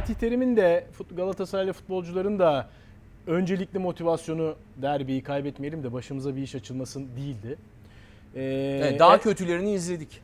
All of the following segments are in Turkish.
Fatih Terim'in de Galatasaraylı futbolcuların da öncelikli motivasyonu derbiyi kaybetmeyelim de başımıza bir iş açılmasın değildi. Ee, Evet, daha E- kötülerini izledik.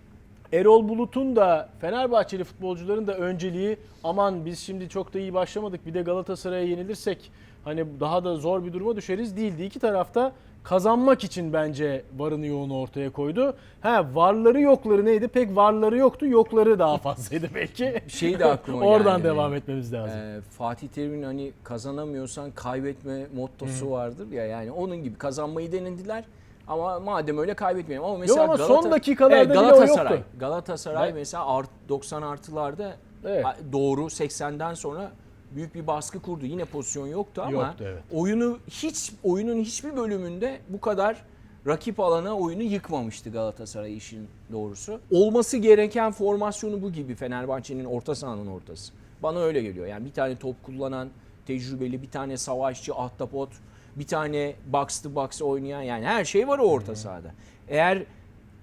Erol Bulut'un da Fenerbahçeli futbolcuların da önceliği aman biz şimdi çok da iyi başlamadık bir de Galatasaray'a yenilirsek hani daha da zor bir duruma düşeriz değildi. İki tarafta kazanmak için bence varını yoğunu ortaya koydu. Ha varları yokları neydi? Pek varları yoktu yokları daha fazlaydı belki. Şey de aklıma Oradan geldi devam etmemiz lazım. Ee, Fatih Terim'in hani kazanamıyorsan kaybetme mottosu vardır ya yani onun gibi kazanmayı denediler ama madem öyle kaybetmeyelim ama mesela ama son Galata- dakikalarda Evet, bile o Galatasaray. yoktu. Galatasaray Ben- mesela art, 90 artılarda Evet. doğru 80'den sonra büyük bir baskı kurdu. Yine pozisyon yoktu ama Yoktu, evet. oyunu hiç oyunun hiçbir bölümünde bu kadar rakip alana oyunu yıkmamıştı Galatasaray işin doğrusu. Olması gereken formasyonu bu gibi Fenerbahçe'nin orta sahanın ortası. Bana öyle geliyor. Yani bir tane top kullanan, tecrübeli, bir tane savaşçı, ahtapot, bir tane box to box oynayan yani her şey var o orta sahada. Eğer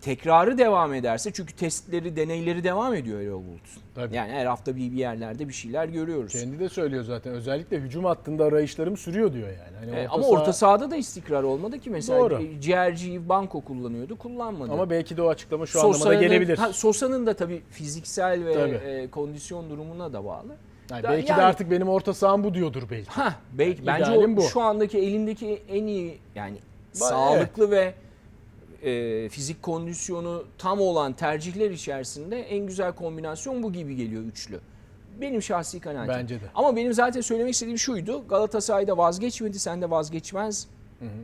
tekrarı devam ederse çünkü testleri, deneyleri devam ediyor Erol Bulut'un. Tabii. Yani her hafta bir, bir yerlerde bir şeyler görüyoruz. Kendi de söylüyor zaten. Özellikle hücum hattında arayışlarım sürüyor diyor yani. Hani Ee, orta ama saha- orta sahada da istikrar olmadı ki mesela Doğru. e, ciğerciyi banko kullanıyordu kullanmadı. ama belki de o açıklama şu Sosa'nın- gelebilir. ha, Sosa'nın da tabii fiziksel ve Tabii. e, kondisyon durumuna da bağlı. Yani belki de yani- artık benim orta saham bu diyordur belki. Ha belki Yani bence o bu. şu andaki elindeki en iyi yani Ba- sağlıklı ve e, fizik kondisyonu tam olan tercihler içerisinde en güzel kombinasyon bu gibi geliyor üçlü. Benim şahsi kanaatim. Bence de. Ama benim zaten söylemek istediğim şuydu. Galatasaray'da vazgeçmedi, sen de vazgeçmez.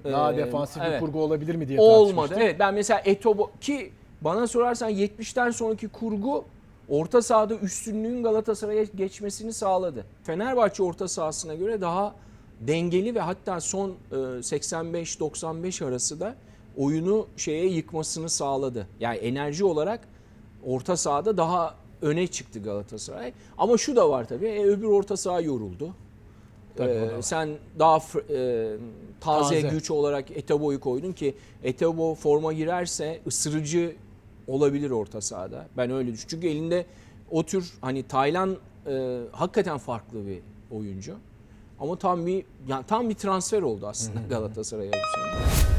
Daha Ee, defansif bir evet. kurgu olabilir mi diye Olmadı. Evet ben mesela Etobo ki bana sorarsan 70'ten sonraki kurgu orta sahada üstünlüğün Galatasaray'a geçmesini sağladı. Fenerbahçe orta sahasına göre daha dengeli ve hatta son e, 85-95 arası da oyunu şeye yıkmasını sağladı. Yani enerji olarak orta sahada daha öne çıktı Galatasaray. Ama şu da var tabii. e, öbür orta saha yoruldu. Tabii, Ee, sen daha e, taze, Taze. güç olarak Etebo'yu koydun ki Etebo forma girerse ısırıcı olabilir orta sahada. Ben öyle düşünüyorum. Çünkü elinde o tür hani Taylan e, hakikaten farklı bir oyuncu. Ama tam bir yani tam bir transfer oldu aslında Galatasaray'a bu sene.